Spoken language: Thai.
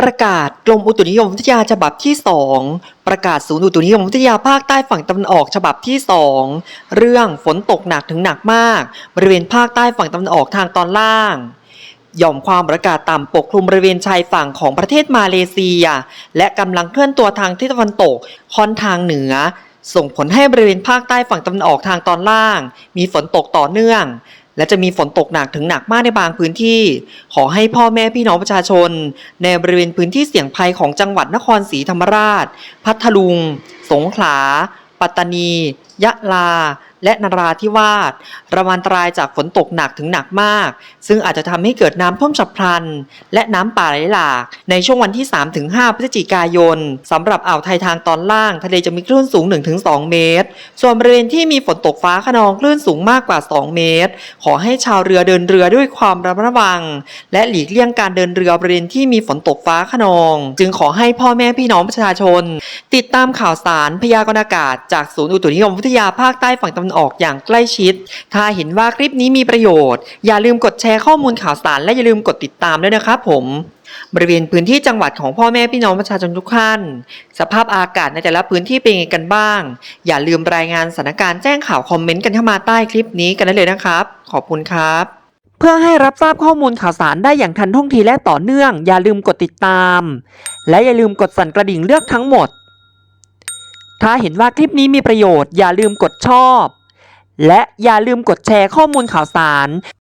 ประกาศกรมอุตุนิยมวิทยาฉบับที่ 2 ประกาศศูนย์อุตุนิยมวิทยาภาคใต้ฝั่งตะวันออกฉบับที่ 2 เรื่องฝนตกหนักถึงหนักมาก บริเวณภาคใต้ฝั่งตะวันออกทางตอนล่างหย่อมความกดอากาศต่ำปกคลุมบริเวณชายฝั่งของประเทศมาเลเซีย และกำลังเคลื่อนตัวทางทิศตะวันตกค่อนทางเหนือ ส่งผลให้บริเวณภาคใต้ฝั่งตะวันออกทางตอนล่าง มีฝนตกต่อเนื่อง และจะมีฝนตกหนักถึงหนักมากในบางพื้นที่ ขอให้พ่อแม่พี่น้องประชาชน ในบริเวณพื้นที่เสี่ยงภัยของจังหวัดนครศรีธรรมราช พัทลุง สงขลา ปัตตานี ยะลา และนราธิวาสระวังอันตรายจากฝนตกหนักถึงหนักมาก ซึ่งอาจจะทำให้เกิดน้ำท่วมฉับพลัน และน้ำป่าไหลหลาก ในช่วงวันที่ 3-5 พฤศจิกายนสำหรับอ่าวไทยทางตอนล่าง ทะเลจะมีคลื่นสูง 1-2 เมตร ส่วนบริเวณที่มีฝนตกฟ้าขนองคลื่นสูงมากกว่า 2 เมตร ขอให้ชาวเรือเดินเรือด้วยความระมัดระวัง และหลีกเลี่ยงการเดินเรือบริเวณที่มีฝนตกฟ้าขนอง จึงขอให้พ่อแม่พี่น้องประชาชน ติดตามข่าวสารพยากรณ์อากาศจากศูนย์อุตุนิยมวิทยาภาคใต้ฝั่งตะวันออกอย่างใกล้ชิด ถ้าเห็นว่าคลิปนี้มีประโยชน์ อย่าลืมกดแชร์ข้อมูลข่าวสารและอย่าลืมกดติดตามด้วยนะครับผม บริเวณพื้นที่จังหวัดของพ่อแม่พี่น้องประชาชนทุกท่าน สภาพอากาศในแต่ละพื้นที่เป็นยังไงกันบ้าง อย่าลืมรายงานสถานการณ์แจ้งข่าวคอมเมนต์กันเข้ามาใต้คลิปนี้กันได้เลยนะครับ ขอบคุณครับเพื่อให้รับทราบข้อมูลข่าวสารได้อย่างทันท่วงทีและต่อเนื่อง อย่าลืมกดติดตาม และอย่าลืมกดสั่นกระดิ่งเลือกทั้งหมด ถ้าเห็นว่าคลิปนี้มีประโยชน์ อย่าลืมกดชอบ และอย่าลืมกดแชร์ข้อมูลข่าวสาร